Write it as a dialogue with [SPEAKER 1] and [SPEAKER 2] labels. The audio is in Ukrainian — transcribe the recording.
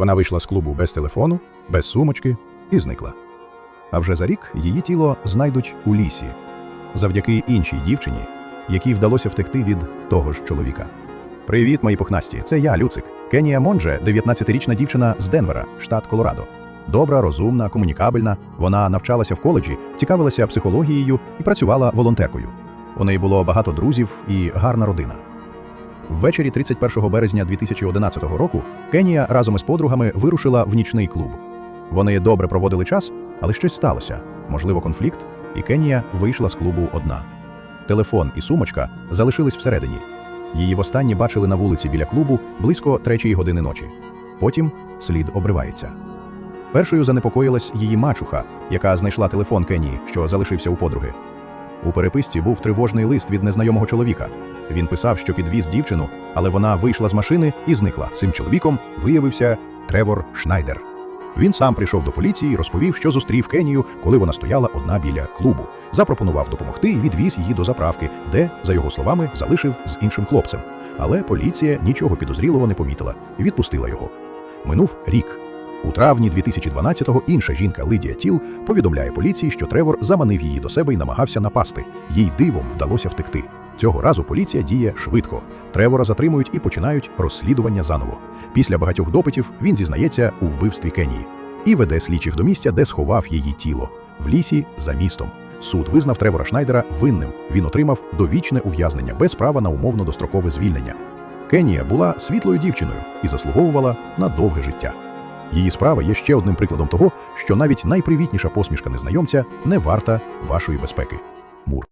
[SPEAKER 1] Вона вийшла з клубу без телефону, без сумочки і зникла. А вже за рік її тіло знайдуть у лісі завдяки іншій дівчині, якій вдалося втекти від того ж чоловіка. Привіт, мої пухнасті! Це я, Люцик. Кенія Монже, 19-річна дівчина з Денвера, штат Колорадо. Добра, розумна, комунікабельна. Вона навчалася в коледжі, цікавилася психологією і працювала волонтеркою. У неї було багато друзів і гарна родина. Ввечері 31 березня 2011 року Кенія разом із подругами вирушила в нічний клуб. Вони добре проводили час, але щось сталося. Можливо, конфлікт, і Кенія вийшла з клубу одна. Телефон і сумочка залишились всередині. Її востаннє бачили на вулиці біля клубу близько третьої години ночі. Потім слід обривається. Першою занепокоїлась її мачуха, яка знайшла телефон Кенії, що залишився у подруги. У переписці був тривожний лист від незнайомого чоловіка. Він писав, що підвіз дівчину, але вона вийшла з машини і зникла. Цим чоловіком виявився Тревор Шнайдер. Він сам прийшов до поліції розповів, що зустрів Кенію, коли вона стояла одна біля клубу. Запропонував допомогти і відвіз її до заправки, де, за його словами, залишив з іншим хлопцем. Але поліція нічого підозрілого не помітила і відпустила його. Минув рік. У травні 2012-го інша жінка Лидія Тіл повідомляє поліції, що Тревор заманив її до себе і намагався напасти. Їй дивом вдалося втекти. Цього разу поліція діє швидко. Тревора затримують і починають розслідування заново. Після багатьох допитів він зізнається у вбивстві Кенії і веде слідчих до місця, де сховав її тіло в лісі за містом. Суд визнав Тревора Шнайдера винним. Він отримав довічне ув'язнення без права на умовно дострокове звільнення. Кенія була світлою дівчиною і заслуговувала на довге життя. Її справа є ще одним прикладом того, що навіть найпривітніша посмішка незнайомця не варта вашої безпеки.